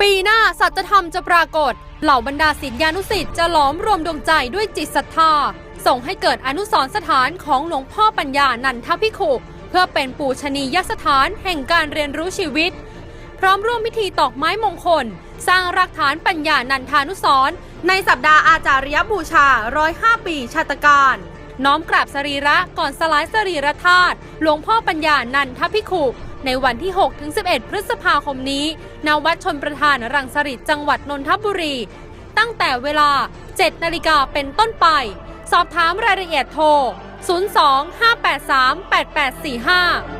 ปีหน้าสัจธรรมจะปรากฏ เหล่าบรรดาศิษยานุศิษย์จะหลอมรวมดวงใจด้วยจิตศรัทธา ส่งให้เกิดอนุสรสถานของหลวงพ่อปัญญานันทพิขุเพื่อเป็นปูชนียสถานแห่งการเรียนรู้ชีวิต พร้อมร่วมพิธีตอกไม้มงคล สร้างรากฐานปัญญานันทานุสรในสัปดาห์อาจาริยบูชา 105 ปีชาตการ น้อมกราบสรีระก่อนสลายสรีระธาตุหลวงพ่อปัญญานันทพิขุ ในวันที่ 6-11 พฤษภาคมนี้ณวัดชนประธานรังสฤษจังหวัดนนทบุรี ตั้งแต่เวลา 7 นาฬิกาเป็นต้นไป สอบถามรายละเอียดโทร 02 583 8845